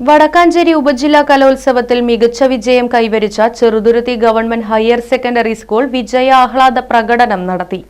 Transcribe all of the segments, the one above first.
Vadakkanchery ഉപജില്ലാ കലോത്സവത്തിൽ മികച്ച വിജയം കൈവരിച്ച Cheruthuruthy government higher secondary school വിജയ ആഹ്ലാദ പ്രകടനം നടത്തി.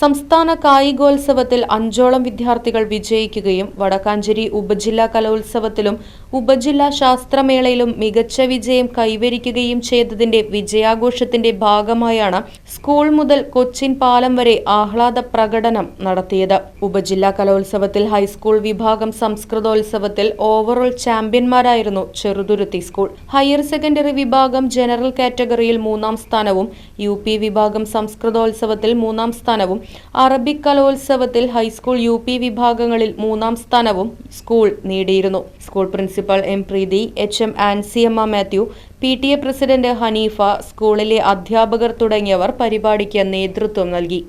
സംസ്ഥാന കായികോത്സവത്തിൽ അഞ്ചോളം വിദ്യാർത്ഥികൾ വിജയിക്കുകയും വടക്കാഞ്ചേരി ഉപജില്ലാ കലോത്സവത്തിലും ഉപജില്ലാ ശാസ്ത്രമേളയിലും മികച്ച വിജയം കൈവരിക്കുകയും ചെയ്തതിന്റെ വിജയാഘോഷത്തിന്റെ ഭാഗമായാണ് സ്കൂൾ മുതൽ കൊച്ചിൻ പാലം വരെ ആഹ്ലാദ പ്രകടനം നടത്തിയത്. ഉപജില്ലാ കലോത്സവത്തിൽ ഹൈസ്കൂൾ വിഭാഗം സംസ്കൃതോത്സവത്തിൽ ഓവറോൾ ചാമ്പ്യന്മാരായിരുന്നു ചെറുതുരുത്തി സ്കൂൾ. ഹയർ സെക്കൻഡറി വിഭാഗം ജനറൽ കാറ്റഗറിയിൽ മൂന്നാം സ്ഥാനവും യു വിഭാഗം സംസ്കൃതോത്സവത്തിൽ മൂന്നാം സ്ഥാനവും അറബിക് കലോത്സവത്തിൽ ഹൈസ്കൂൾ യു പി വിഭാഗങ്ങളിൽ മൂന്നാം സ്ഥാനവും സ്കൂൾ നേടിയിരുന്നു. School principal M Preethi H M Ansiyamma Mathew P T A president Haneefa സ്കൂളിലെ അധ്യാപകർ തുടങ്ങിയവർ പരിപാടിക്ക് നേതൃത്വം നൽകി.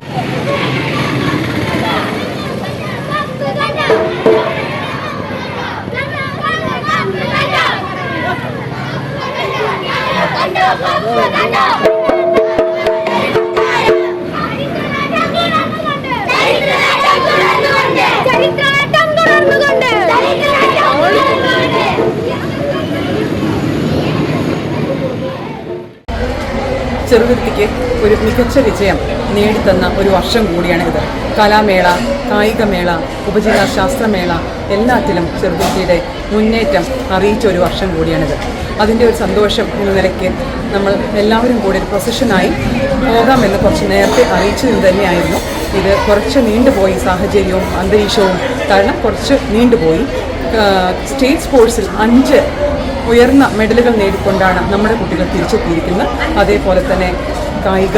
ചരിത്രാട്ടം ചെറുതുരുത്തിക്ക് ഒരു മികച്ച വിജയം നേടിത്തന്ന ഒരു വർഷം കൂടിയാണ് ഇത് കലാമേള കായികമേള ഉപജില്ലാ ശാസ്ത്രമേള എല്ലാത്തിലും ചെറുതുരുത്തിയുടെ മുന്നേറ്റം അറിയിച്ച ഒരു വർഷം കൂടിയാണിത്. അതിന്റെ ഒരു സന്തോഷം എന്ന നിലയ്ക്ക് നമ്മൾ എല്ലാവരും കൂടി ഒരു പ്രൊസഷനായി പോകാമെന്ന് കുറച്ച് നേരത്തെ അറിയിച്ചത് തന്നെയായിരുന്നു. ഇത് കുറച്ച് നീണ്ടുപോയി സാഹചര്യവും അന്തരീക്ഷവും കാരണം കുറച്ച് നീണ്ടുപോയി. സ്റ്റേറ്റ് സ്പോർട്സിൽ അഞ്ച് ഉയർന്ന മെഡലുകൾ നേടിക്കൊണ്ടാണ് നമ്മുടെ കുട്ടികൾ തിരിച്ചെത്തിയിരിക്കുന്നത്. അതേപോലെ തന്നെ കായിക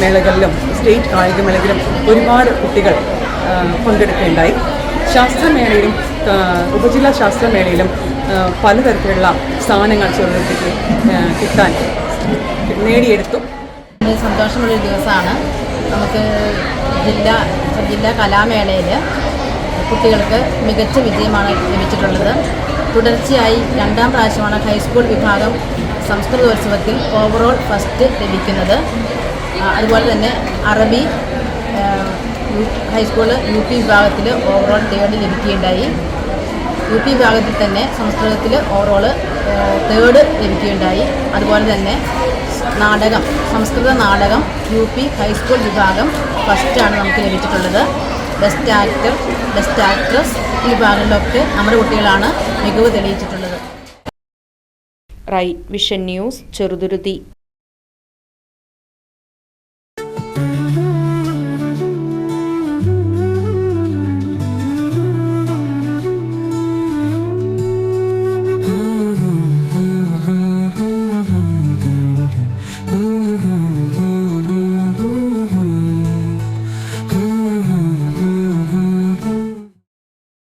മേളകളിലും സ്റ്റേറ്റ് കായിക മേളകളിലും ഒരുപാട് കുട്ടികൾ പങ്കെടുക്കുകയുണ്ടായി. ശാസ്ത്രമേളയിലും ഉപജില്ലാ ശാസ്ത്രമേളയിലും പലതരത്തിലുള്ള സ്ഥാനങ്ങൾ ചെറുതെത്തിക്ക് കിട്ടാൻ നേടിയെടുത്തു. സന്തോഷമുള്ള സന്തോഷമുള്ളൊരു ദിവസമാണ്. നമുക്ക് ജില്ലാ ജില്ലാ കലാമേളയിൽ കുട്ടികൾക്ക് മികച്ച വിജയമാണ് ലഭിച്ചിട്ടുള്ളത്. തുടർച്ചയായി രണ്ടാം പ്രാവശ്യമാണ് ഹൈസ്കൂൾ വിഭാഗം സംസ്കൃതോത്സവത്തിൽ ഓവറോൾ ഫസ്റ്റ് ലഭിക്കുന്നത്. അതുപോലെ തന്നെ അറബി ഹൈസ്കൂൾ യു പി വിഭാഗത്തിൽ ഓവറോൾ തേർഡ് ലഭിക്കുകയുണ്ടായി. യു പി വിഭാഗത്തിൽ തന്നെ സംസ്കൃതത്തിൽ ഓവറോൾ തേർഡ് ലഭിക്കുകയുണ്ടായി. അതുപോലെ തന്നെ നാടകം സംസ്കൃത നാടകം യു പി ഹൈസ്കൂൾ വിഭാഗം ഫസ്റ്റാണ് നമുക്ക് ലഭിച്ചിട്ടുള്ളത്. ബെസ്റ്റ് ആക്ടർ ബെസ്റ്റ് ആക്ട്രസ് ഈ വിഭാഗങ്ങളിലൊക്കെ നമ്മുടെ കുട്ടികളാണ് മികവ് തെളിയിച്ചിട്ടുള്ളത്. Ray vision news Cheruthuruthy